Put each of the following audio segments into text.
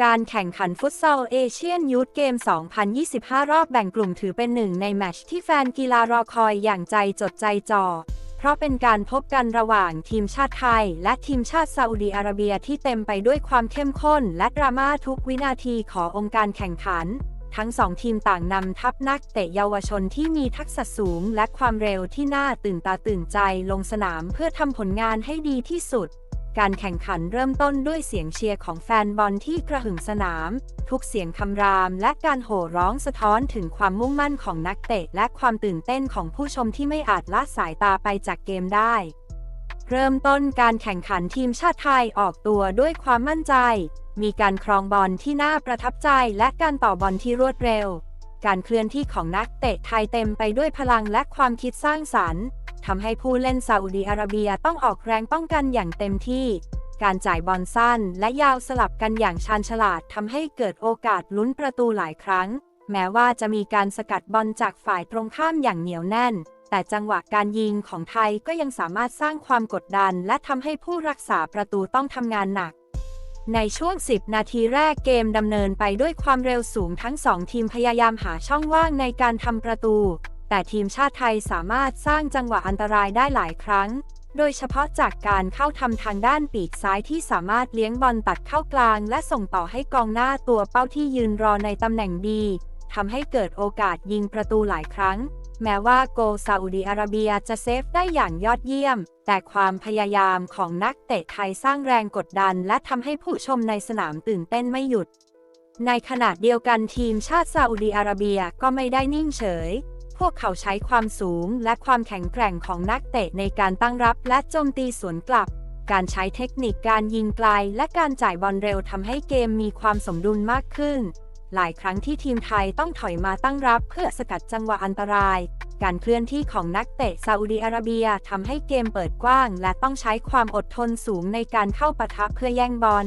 การแข่งขันฟุตซอลเอเชียนยูทเกม 2025 รอบแบ่งกลุ่มถือเป็นหนึ่งในแมตช์ที่แฟนกีฬารอคอยอย่างใจจดใจจ่อ เพราะเป็นการพบกันระหว่างทีมชาติไทย และทีมชาติซาอุดีอาระเบียที่เต็มไปด้วยความเข้มข้น และดราม่าทุกวินาทีขององค์การแข่งขัน ทั้งสองทีมต่างนำทัพนักเตะเยาวชนที่มีทักษะสูง และความเร็วที่น่าตื่นตาตื่นใจลงสนามเพื่อทำผลงานให้ดีที่สุด การแข่งขันเริ่มต้นด้วยเสียงเชียร์ของแฟนบอลที่กระหึ่มสนาม ทุกเสียงคำรามและการโห่ร้องสะท้อนถึงความมุ่งมั่นของนักเตะ และความตื่นเต้นของผู้ชมที่ไม่อาจละสายตาไปจากเกมได้ เริ่มต้นการแข่งขันทีมชาติไทยออกตัวด้วยความมั่นใจ มีการครองบอลที่น่าประทับใจและการต่อบอลที่รวดเร็ว การเคลื่อนที่ของนักเตะไทยเต็มไปด้วยพลังและความคิดสร้างสรรค์ ทำให้ผู้เล่นซาอุดีอาระเบียต้องออกแรงป้องกันอย่างเต็มที่ การจ่ายบอลสั้นและยาวสลับกันอย่างชาญฉลาดทำให้เกิดโอกาสลุ้นประตูหลายครั้ง แม้ว่าจะมีการสกัดบอลจากฝ่ายตรงข้ามอย่างเหนียวแน่น แต่จังหวะการยิงของไทยก็ยังสามารถสร้างความกดดัน และทำให้ผู้รักษาประตูต้องทำงานหนักในช่วง 10 นาทีแรกเกมดำเนินไปด้วยความเร็วสูงทั้งสองทีมพยายามหาช่องว่างในการทำประตู แต่ทีมชาติไทยสามารถสร้างจังหวะอันตรายได้หลายครั้ง โดยเฉพาะจากการเข้าทำทางด้านปีกซ้ายที่สามารถเลี้ยงบอลตัดเข้ากลาง และส่งต่อให้กองหน้าตัวเป้าที่ยืนรอในตำแหน่งดีทำให้เกิดโอกาสยิงประตูหลายครั้ง แม้ว่าโกซาอุดีอาระเบียจะเซฟได้อย่างยอดเยี่ยม แต่ความพยายามของนักเตะไทยสร้างแรงกดดัน และทำให้ผู้ชมในสนามตื่นเต้นไม่หยุด ในขณะเดียวกันทีมชาติซาอุดีอาระเบียก็ไม่ได้นิ่งเฉย วกเขาใช้ความสูงและความแข็งแกร่งของนักเตะในการตั้งรับและโจมตีสวนกลับ การใช้เทคนิคการยิงไกลและการจ่ายบอลเร็วทำให้เกมมีความสมดุลมากขึ้น หลายครั้งที่ทีมไทยต้องถอยมาตั้งรับเพื่อสกัดจังหวะอันตราย การเคลื่อนที่ของนักเตะซาอุดีอาระเบียทำให้เกมเปิดกว้าง และต้องใช้ความอดทนสูงในการเข้าปะทะเพื่อแย่งบอล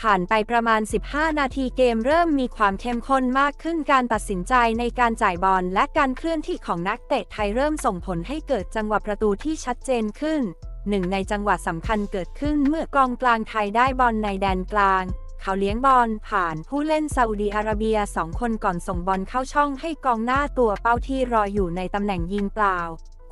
ผ่านไปประมาณ 15 นาทีเกมเริ่มมีความเข้มข้นมากขึ้นการตัดสินใจในการจ่ายบอลและการเคลื่อนที่ของนักเตะไทยเริ่มส่งผลให้เกิดจังหวะประตูที่ชัดเจนขึ้น หนึ่งในจังหวะสำคัญเกิดขึ้นเมื่อกองกลางไทยได้บอลในแดนกลาง เขาเลี้ยงบอลผ่านผู้เล่นซาอุดีอาระเบียสองคนก่อนส่งบอลเข้าช่องให้กองหน้าตัวเป้าที่รออยู่ในตำแหน่งยิงเปล่า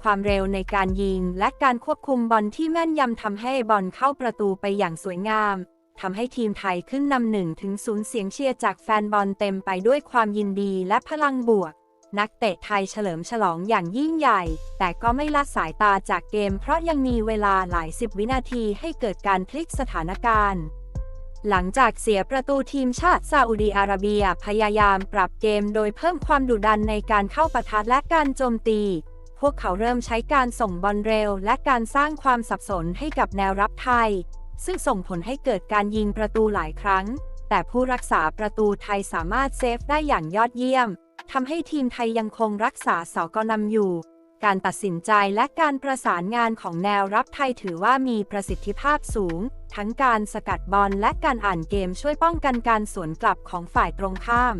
ความเร็วในการยิงและการควบคุมบอลที่แม่นยำทำให้บอลเข้าประตูไปอย่างสวยงาม ทำให้ทีมไทยขึ้นนำหนึ่งถึงศูนย์เสียงเชียร์จากแฟนบอลเต็มไปด้วยความยินดีและพลังบวก นักเตะไทยเฉลิมฉลองอย่างยิ่งใหญ่ แต่ก็ไม่ละสายตาจากเกม เพราะยังมีเวลาหลายสิบวินาทีให้เกิดการพลิกสถานการณ์หลังจากเสียประตูทีมชาติซาอุดีอาระเบียพยายามปรับเกมโดยเพิ่มความดุดันในการเข้าปะทะและการโจมตี พวกเขาเริ่มใช้การส่งบอลเร็ว และการสร้างความสับสนให้กับแนวรับไทย ซึ่งส่งผลให้เกิดการยิงประตูหลายครั้ง แต่ผู้รักษาประตูไทยสามารถเซฟได้อย่างยอดเยี่ยมทำให้ทีมไทยยังคงรักษาเสากนำอยู่ การตัดสินใจและการประสานงานของแนวรับไทยถือว่ามีประสิทธิภาพสูง ทั้งการสกัดบอลและการอ่านเกมช่วยป้องกันการสวนกลับของฝ่ายตรงข้าม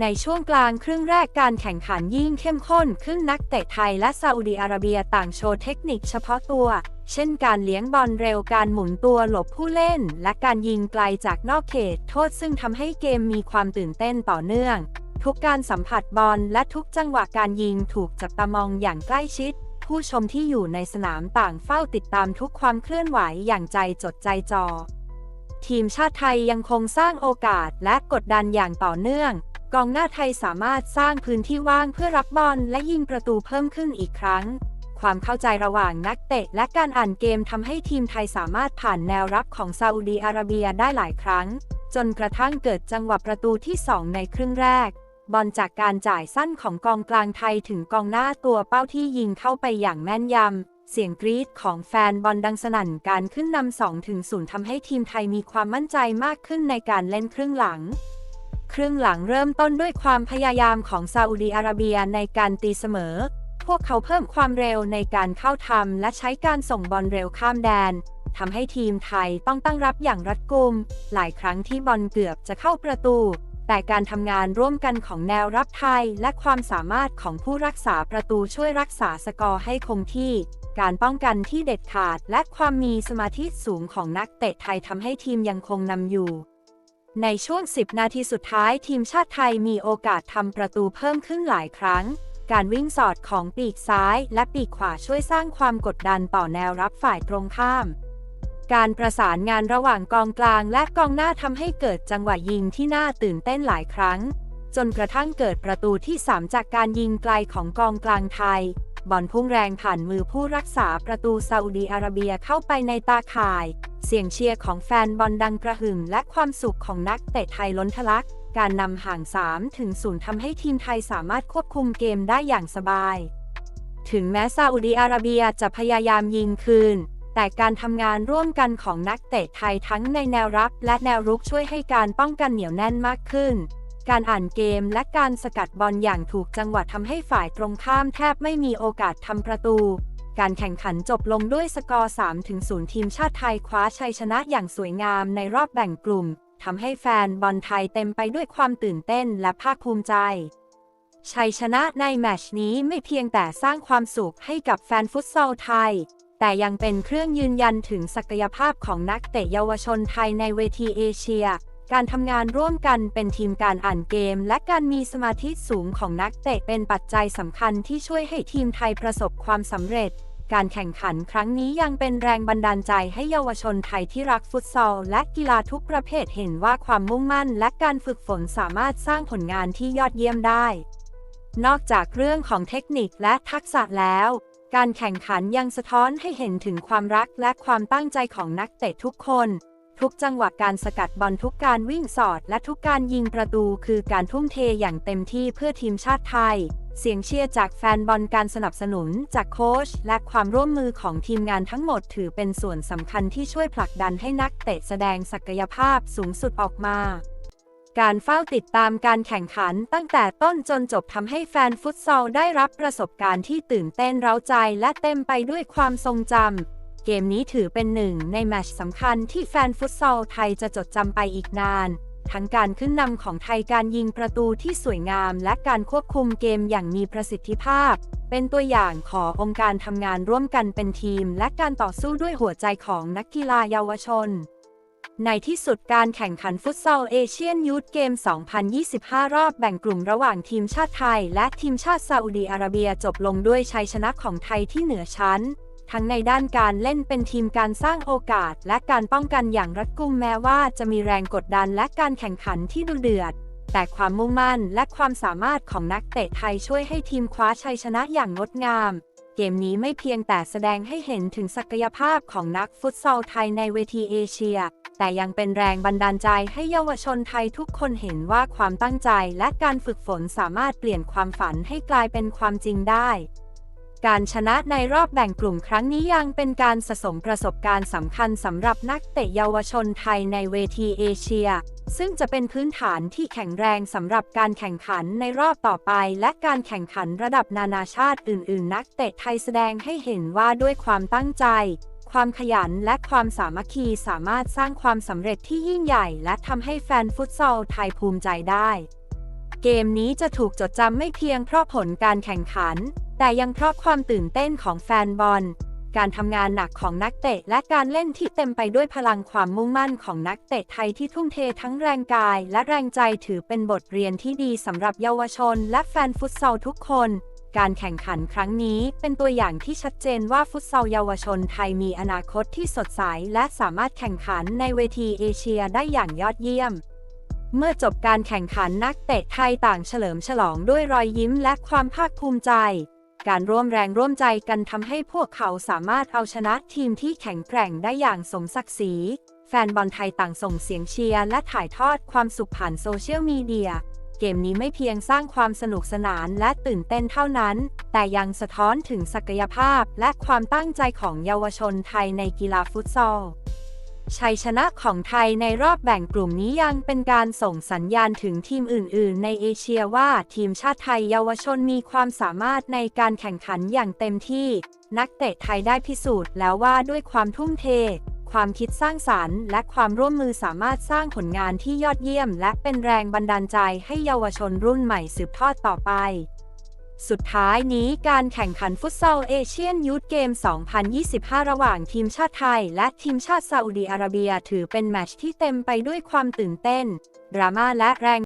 ในช่วงกลางครึ่งแรกการแข่งขันยิ่งเข้มข้นขึ้นนักเตะไทยและซาอุดีอาระเบียต่างโชว์เทคนิคเฉพาะตัว เช่นการเลี้ยงบอลเร็วการหมุนตัวหลบผู้เล่น และการยิงไกลจากนอกเขตโทษซึ่งทำให้เกมมีความตื่นเต้นต่อเนื่อง ทุกการสัมผัสบอลและทุกจังหวะการยิงถูกจับตามองอย่างใกล้ชิด ผู้ชมที่อยู่ในสนามต่างเฝ้าติดตามทุกความเคลื่อนไหวอย่างใจจดใจจ่อทีมชาติไทยยังคงสร้างโอกาสและกดดันอย่างต่อเนื่อง กองหน้าไทยสามารถสร้างพื้นที่ว่างเพื่อรับบอลและยิงประตูเพิ่มขึ้นอีกครั้ง ความเข้าใจระหว่างนักเตะ และการอ่านเกมทำให้ทีมไทยสามารถผ่านแนวรับของซาอุดีอาระเบียได้หลายครั้ง จนกระทั่งเกิดจังหวะประตูที่ 2 ในครึ่งแรก บอลจากการจ่ายสั้นของกองกลางไทยถึงกองหน้าตัวเป้าที่ยิงเข้าไปอย่างแม่นยำ เสียงกรี๊ดของแฟนบอลดังสนั่นการขึ้นนำ2ถึง0ทำให้ทีมไทยมีความมั่นใจมากขึ้นในการเล่นครึ่งหลังครึ่งหลังเริ่มต้นด้วยความพยายามของซาอุดีอาระเบียในการตีเสมอ พวกเขาเพิ่มความเร็วในการเข้าทำและใช้การส่งบอลเร็วข้ามแดนทำให้ทีมไทยต้องตั้งรับอย่างรัดกุม หลายครั้งที่บอลเกือบจะเข้าประตู แต่การทำงานร่วมกันของแนวรับไทย และความสามารถของผู้รักษาประตูช่วยรักษาสกอร์ให้คงที่ การป้องกันที่เด็ดขาดและความมีสมาธิสูงของนักเตะไทยทำให้ทีมยังคงนำอยู่ ในช่วง 10 นาทีสุดท้ายทีมชาติไทยมีโอกาสทำประตูเพิ่มขึ้นหลายครั้ง การวิ่งสอดของปีกซ้ายและปีกขวาช่วยสร้างความกดดันต่อแนวรับฝ่ายตรงข้าม การประสานงานระหว่างกองกลางและกองหน้าทำให้เกิดจังหวะยิงที่น่าตื่นเต้นหลายครั้ง จนกระทั่งเกิดประตูที่ 3 จากการยิงไกลของกองกลางไทย บอลพุ่งแรงผ่านมือผู้รักษาประตูซาอุดีอาระเบียเข้าไปในตาข่าย เสียงเชียร์ของแฟนบอลดังกระหึ่มและความสุขของนักเตะไทยล้นทะลัก การนำห่าง 3 ถึง 0ทำให้ทีมไทยสามารถควบคุมเกมได้อย่างสบาย ถึงแม้ซาอุดีอาระเบียจะพยายามยิงคืน แต่การทำงานร่วมกันของนักเตะไทยทั้งในแนวรับและแนวรุกช่วยให้การป้องกันเหนียวแน่นมากขึ้น การอ่านเกมและการสกัดบอลอย่างถูกจังหวะทำให้ฝ่ายตรงข้ามแทบไม่มีโอกาสทำประตูการแข่งขันจบลงด้วยสกอร์ 3-0 ทีมชาติไทยคว้าชัยชนะอย่างสวยงามในรอบแบ่งกลุ่ม ทำให้แฟนบอลไทยเต็มไปด้วยความตื่นเต้นและภาคภูมิใจ ชัยชนะในแมชนี้ไม่เพียงแต่สร้างความสุขให้กับแฟนฟุตซอลไทย แต่ยังเป็นเครื่องยืนยันถึงศักยภาพของนักเตะเยาวชนไทยในเวทีเอเชีย การทำงานร่วมกันเป็นทีมการอ่านเกม และการมีสมาธิสูงของนักเตะเป็นปัจจัยสำคัญที่ช่วยให้ทีมไทยประสบความสำเร็จ การแข่งขันครั้งนี้ยังเป็นแรงบันดาลใจให้เยาวชนไทยที่รักฟุตซอล และกีฬาทุกประเภทเห็นว่าความมุ่งมั่น และการฝึกฝนสามารถสร้างผลงานที่ยอดเยี่ยมได้ นอกจากเรื่องของเทคนิคและทักษะแล้ว การแข่งขันยังสะท้อนให้เห็นถึงความรักและความตั้งใจของนักเตะทุกคน ทุกจังหวะการสกัดบอลทุกการวิ่งสอด และทุกการยิงประตูคือการทุ่มเทอย่างเต็มที่เพื่อทีมชาติไทย เสียงเชียร์จากแฟนบอลการสนับสนุนจากโค้ชและความร่วมมือของทีมงานทั้งหมดถือเป็นส่วนสำคัญที่ช่วยผลักดันให้นักเตะแสดงศักยภาพสูงสุดออกมา การเฝ้าติดตามการแข่งขันตั้งแต่ต้นจนจบทำให้แฟนฟุตซอลได้รับประสบการณ์ที่ตื่นเต้นเร้าใจและเต็มไปด้วยความทรงจำเกมนี้ถือเป็นหนึ่งในแมตช์สำคัญที่แฟนฟุตซอลไทยจะจดจำไปอีกนาน ทั้งการขึ้นนำของไทยการยิงประตูที่สวยงาม และการควบคุมเกมอย่างมีประสิทธิภาพ เป็นตัวอย่างขององค์การทำงานร่วมกันเป็นทีม และการต่อสู้ด้วยหัวใจของนักกีฬาเยาวชน ในที่สุดการแข่งขันฟุตซอลเอเชียนยูทเกม 2025 รอบแบ่งกลุ่มระหว่างทีมชาติไทย และทีมชาติซาอุดีอาระเบียจบลงด้วยชัยชนะของไทยที่เหนือชั้น ทั้งในด้านการเล่นเป็นทีมการสร้างโอกาส และการป้องกันอย่างรัดกุมแม้ว่าจะมีแรงกดดันและการแข่งขันที่ดุเดือด แต่ความมุ่งมั่นและความสามารถของนักเตะไทยช่วยให้ทีมคว้าชัยชนะอย่างงดงาม เกมนี้ไม่เพียงแต่แสดงให้เห็นถึงศักยภาพของนักฟุตซอลไทยในเวทีเอเชีย แต่ยังเป็นแรงบันดาลใจให้เยาวชนไทยทุกคนเห็นว่าความตั้งใจและการฝึกฝนสามารถเปลี่ยนความฝันให้กลายเป็นความจริงได้ การชนะในรอบแบ่งกลุ่มครั้งนี้ยังเป็นการสะสมประสบการณ์สำคัญสำหรับนักเตะเยาวชนไทยในเวทีเอเชีย ซึ่งจะเป็นพื้นฐานที่แข็งแรงสำหรับการแข่งขันในรอบต่อไป และการแข่งขันระดับนานาชาติอื่น ๆ นักเตะไทยแสดงให้เห็นว่าด้วยความตั้งใจ ความขยันและความสามัคคีสามารถสร้างความสำเร็จที่ยิ่งใหญ่ และทำให้แฟนฟุตซอลไทยภูมิใจได้ เกมนี้จะถูกจดจำไม่เพียงเพราะผลการแข่งขัน แต่ยังเพราะความตื่นเต้นของแฟนบอล การทำงานหนักของนักเตะ และการเล่นที่เต็มไปด้วยพลังความมุ่งมั่นของนักเตะไทยที่ทุ่มเททั้งแรงกาย และแรงใจถือเป็นบทเรียนที่ดีสำหรับเยาวชน และแฟนฟุตซอลทุกคน การแข่งขันครั้งนี้เป็นตัวอย่างที่ชัดเจนว่าฟุตซอลเยาวชนไทยมีอนาคตที่สดใส และสามารถแข่งขันในเวทีเอเชียได้อย่างยอดเยี่ยมเมื่อจบการแข่งขันนักเตะไทยต่างเฉลิมฉลองด้วยรอยยิ้มและความภาคภูมิใจ การร่วมแรงร่วมใจกันทำให้พวกเขาสามารถเอาชนะทีมที่แข็งแกร่งได้อย่างสมศักดิ์ศรี แฟนบอลไทยต่างส่งเสียงเชียร์และถ่ายทอดความสุขผ่านโซเชียลมีเดีย เกมนี้ไม่เพียงสร้างความสนุกสนานและตื่นเต้นเท่านั้น แต่ยังสะท้อนถึงศักยภาพและความตั้งใจของเยาวชนไทยในกีฬาฟุตซอล ชัยชนะของไทยในรอบแบ่งกลุ่มนี้ยังเป็นการส่งสัญญาณถึงทีมอื่น ๆ ในเอเชียว่าทีมชาติไทยเยาวชนมีความสามารถในการแข่งขันอย่างเต็มที่ นักเตะไทยได้พิสูจน์แล้วว่าด้วยความทุ่มเท ความคิดสร้างสารรค์ และความร่วมมือสามารถสร้างผลงานที่ยอดเยี่ยม และเป็นแรงบันดาลใจให้เยาวชนรุ่นใหม่สืบทอดต่อไป สุดท้ายนี้การแข่งขันฟุตซอลเอเชียนยูทเกม 2025 ระหว่างทีมชาติไทย และทีมชาติซาอุดีอาระเบีย ถือเป็นแมตช์ที่เต็มไปด้วยความตื่นเต้น ดราม่าและแรง